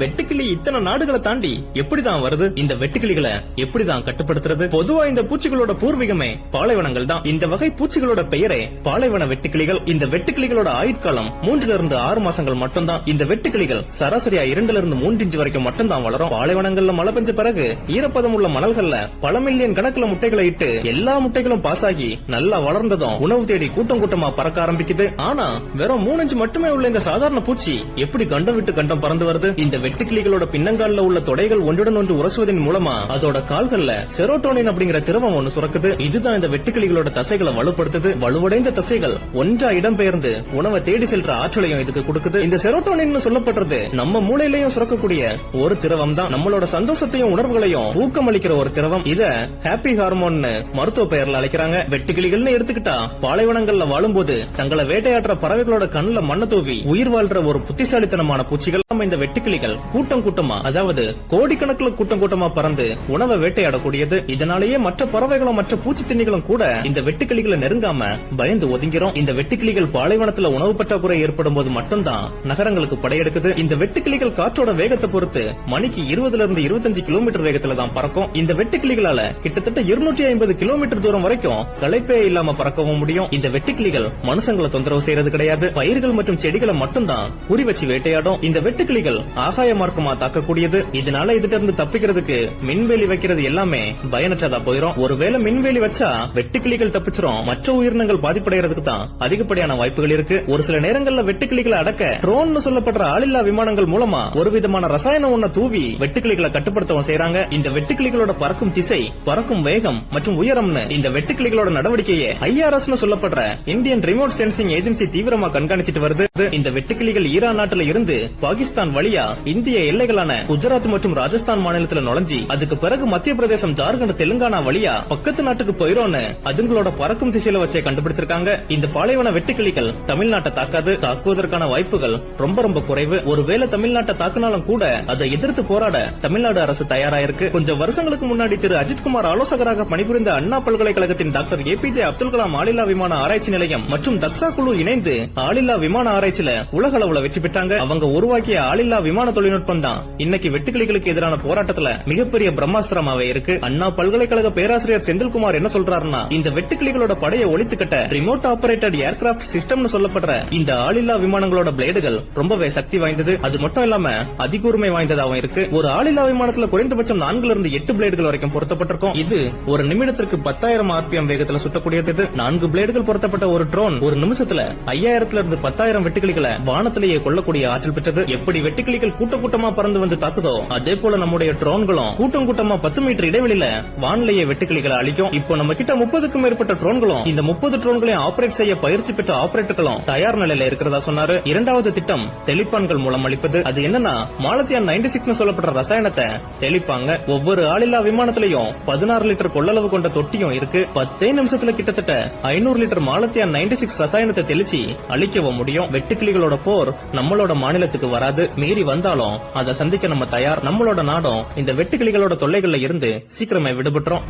வெட்டுக்கிளி இத்தனை நாடுகளை தாண்டி எப்படிதான் வருது? இந்த வெட்டுக்கிளிகளை எப்படிதான் கட்டுப்படுத்துறது? பொதுவா இந்த பூச்சிகளோட பூர்வீகமே பாலைவனங்கள் தான். இந்த வகை பூச்சிகளோட பெயரே பாலைவன வெட்டுக்கிளிகள். இந்த வெட்டுக்கிளிகளோட ஆயுட்காலம் மூன்றுல இருந்து ஆறு மாசங்கள் மட்டும்தான். இந்த வெட்டுக்கிளிகள் சராசரியா இரண்டுல இருந்து மூன்று இன்ச்சு வரைக்கும் மட்டும்தான் வளரும். பாலைவனங்கள்ல மழை பெஞ்ச பிறகு ஈரப்பதம் உள்ள மணல்கள்ல பல மில்லியன் கணக்குல முட்டைகளை இட்டு எல்லா முட்டைகளும் பாஸ் ஆகி நல்லா வளர்ந்ததும் உணவு தேடி கூட்டம் கூட்டமா பறக்க ஆரம்பிக்குது. ஆனா வெறும் மூணு இன்ச்சு மட்டுமே உள்ள இந்த சாதாரண பூச்சி எப்படி கண்டம் விட்டு கண்டம் பறந்து வருது? இந்த வெட்டுக்கிளிகளோட பின்னங்கால்ல உள்ள தொடைகள் ஒன்றுடன் ஒன்று உரசுவதன் மூலமா அதோட கால்கள்ல செரோட்டோனின் அப்படிங்கிற திரவம் ஒண்ணு சுரக்குது. இதுதான் இந்த வெட்டுக்கிளிகளோட தசைகளை வலுப்படுத்துது. வலுவடைந்த தசைகள் ஒன்றா இடம்பெயர்ந்து உணவை தேடி செல்ற ஆற்றலையும் இதுக்கு கொடுக்குது. இந்த செரோட்டோனின் சொல்லப்படுறது நம்ம மூளையிலையும் சுரக்கக்கூடிய ஒரு திரவம் தான் நம்மளோட சந்தோஷத்தையும் உணர்வுகளையும் ஊக்கமளிக்கிற ஒரு திரவம். இத ஹாப்பி ஹார்மோன்னு மருத்துவ பெயர்ல அழைக்கிறாங்க. வெட்டுக்கிளிகள்னு எடுத்துக்கிட்டா பாலைவனங்கள்ல வாழும்போது தங்களை வேட்டையாடுற பறவைகளோட கண்ணுல மண்ணை தூவி உயிர் வாழ்ற ஒரு புத்திசாலித்தனமான பூச்சிகள். நம்ம இந்த வெட்டுக்கிளிகள் கூட்டம் கூட்டமா அதாவது கோடிக்கணக்கில் கூட்டம் கூட்டமா பறந்து உணவை வேட்டையாடக்கூடியது. இதனாலேயே மற்ற பறவைகளும் மற்ற பூச்சி திண்ணிகளும் கூட இந்த வெட்டுக்கிளிகளை நெருங்காம பயந்து ஒதுங்கிறோம். இந்த வெட்டுக்கிளிகள் பாலைவனத்துல உணவு பற்றாக்குறை ஏற்படும் போது மட்டும்தான் நகரங்களுக்கு படையெடுக்குது. இந்த வெட்டுக்கிளிகள் காற்றோட வேகத்தை பொறுத்து மணிக்கு இருபதுல இருந்து இருபத்தஞ்சு கிலோமீட்டர் வேகத்துல தான் பறக்கும். இந்த வெட்டுக்கிளிகளால கிட்டத்தட்ட இருநூற்றி ஐம்பது கிலோமீட்டர் தூரம் வரைக்கும் களைப்பே இல்லாம பறக்கவும் முடியும். இந்த வெட்டுக்கிளிகள் மனுஷங்களை தொந்தரவு செய்யறது கிடையாது. பயிர்கள் மற்றும் செடிகளை மட்டும்தான் குறி வச்சு வேட்டையாடும். இந்த வெட்டுக்கிளிகள் ஆகாய மார்க்கமா தாக்கக்கூடியது. இதனால இதுல இருந்து தப்பிக்கிறதுக்கு மின்வேலி வைக்கிறது எல்லாமே பயனற்றதா போயிரும். ஒருவேளை மின்வேலி வச்சா வெட்டுக்கிளிகள் தப்பிச்சிரும். மற்ற உயிரினங்கள் பாதிப்படைகிறதுக்கு தான் அதிகப்படியான வாய்ப்புகள் இருக்கு. ஒரு சில நேரங்கள்ல வெட்டுக்கிளிகளை அடக்க ட்ரோன் சொல்லப்படுற ஆளில்லா விமானங்கள் மூலமா ஒரு விதமான ரசாயனம் ஒன்ன தூவி வெட்டுக்கிளிகளை கட்டுப்படுத்தவும் செய்யறாங்க இந்த வெட்டுக்கிளிகளோட பறக்கும் திசை பறக்கும் வேகம் மற்றும் உயரம்னு இந்த வெட்டுக்கிளிகளோட நடவடிக்கையை ஐஆர்எஸ் சொல்லப்படுற இந்தியன் ரிமோட் சென்சிங் ஏஜென்சி தீவிரமா கண்காணிச்சிட்டு வருது. இந்த வெட்டுக்கிளிகள் ஈரான் நாட்டுல இருந்து பாகிஸ்தான் வழியா இந்திய எல்லைகளான குஜராத் மற்றும் ராஜஸ்தான் மாநிலத்துல நுழைஞ்சி அதுக்கு பிறகு மத்திய பிரதேசம் ஜார்க்கண்ட் தெலுங்கானா வழியா பக்கத்து நாட்டுக்கு போயிரோன்னு அதுங்களோட பறக்கும் திசையில வச்சே கண்டுபிடிச்சிருக்காங்க. இந்த பாலைவன வெட்டுக்கிளிகள் தமிழ்நாட்டை தாக்காது தாக்குவதற்கான வாய்ப்புகள் ரொம்ப ரொம்ப குறைவு. ஒருவேளை தமிழ்நாட்டை தாக்குனாலும் கூட அதை எதிர்த்து போராட தமிழ்நாடு அரசு தயாராயிருக்கு. கொஞ்சம் வருஷங்களுக்கு முன்னாடி திரு அஜித்குமார் ஆலோசகராக பணிபுரிந்த அண்ணா பல்கலைக்கழகத்தின் doctor A P J Abdul Kalam ஆளில்லா விமான ஆராய்ச்சி நிலையம் மற்றும் தக்சா குழு இணைந்து ஆளில்லா விமான ஆராய்ச்சியில உலக அளவுல வெற்றி பெற்றாங்க. அவங்க உருவாக்கிய ஆளில்லா விமான தொழில்நுட்பம் தான் இன்னைக்கு வெட்டுக்கிளிகளுக்கு எதிரான போராட்டத்துல மிகப்பெரிய பிரம்மாஸ்திரமாவே இருக்கு. அண்ணா பல்கலைக்கழக பேராசிரியர் செந்தில்குமார் என்ன சொல்றாருன்னா இந்த வெட்டுக்கிளிகளோட படையை ஒழித்து ரிமோட் ஆபரேட்டட் ஏர்கிராப்ட் சிஸ்டம்னு சொல்லப்படுற இந்த ஆளில்லா விமானங்களோட பிளேடுகள் ரொம்பவே சக்தி வாய்ந்தது. அது மட்டும் இல்லாம அதிகூர்மை வாய்ந்ததாகவும் இருக்கு. ஒரு ஆளில்லா விமானத்துல குறைந்தபட்சம் நான்குல இருந்து எட்டு பிளேடுகள் வரைக்கும் பொருத்தப்பட்டிருக்கும். இது ஒரு நிமிடத்திற்கு பத்தாயிரம் ஆர்பிஎம் வேகத்துல சுட்டக்கூடியது நான்கு பிளேடுகள் பொருத்தப்பட்ட ஒரு ட்ரோன் ஒரு நிமிஷத்துல ஐயாயிரத்துல இருந்து பத்தாயிரம் வெட்டுக்கிளிகளை வானத்திலேயே கொள்ளக்கூடிய ஆற்றல் பெற்றது. எப்படி வெட்டுக்கிளிகள் கூட்டம் கூட்ட கூட்டமா பறந்து வந்து தாக்குதோ அதே போல நம்முடைய ட்ரோன்களும் கூட்டம் கூட்டமா பத்து மீட்டர் இடைவெளியில வானிலைய வெட்டுக்கிளிகளை அழிக்கும். இப்போ நம்ம கிட்ட முப்பதுக்கும் மேற்பட்ட ட்ரோன்களும் இந்த முப்பது ட்ரோன்களையும் ஆபரேட் செய்ய பயிற்சி பெற்ற ஆபரேட்டர்களும் தயார் நிலையில இருக்கிறதா சொன்னாரு. இரண்டாவது திட்டம் தெளிப்பான்கள் மூலம் அளிப்பது. அது என்னன்னா மாலத்தியான் நைன்டி சிக்ஸ் சொல்லப்படுற ரசாயனத்தை தெளிப்பாங்க. ஒவ்வொரு ஆளில்லா விமானத்திலையும் பதினாறு லிட்டர் கொள்ளளவு கொண்ட தொட்டியும் இருக்கு. பத்தே நிமிஷத்துல கிட்டத்தட்ட ஐநூறு லிட்டர் மாலத்தியான் நைன்டி சிக்ஸ் ரசாயனத்தை தெளிச்சு அழிக்கவும் முடியும். வெட்டுக்கிளிகளோட போர் நம்மளோட மாநிலத்துக்கு வராது. மீறி வந்தாலும் அதை சந்திக்க நம்ம தயார். நம்மளோட நாடும் இந்த வெட்டுக்கிளிகளோட தொல்லைகள்ல இருந்து சீக்கிரமே விடுபட்டுரும்.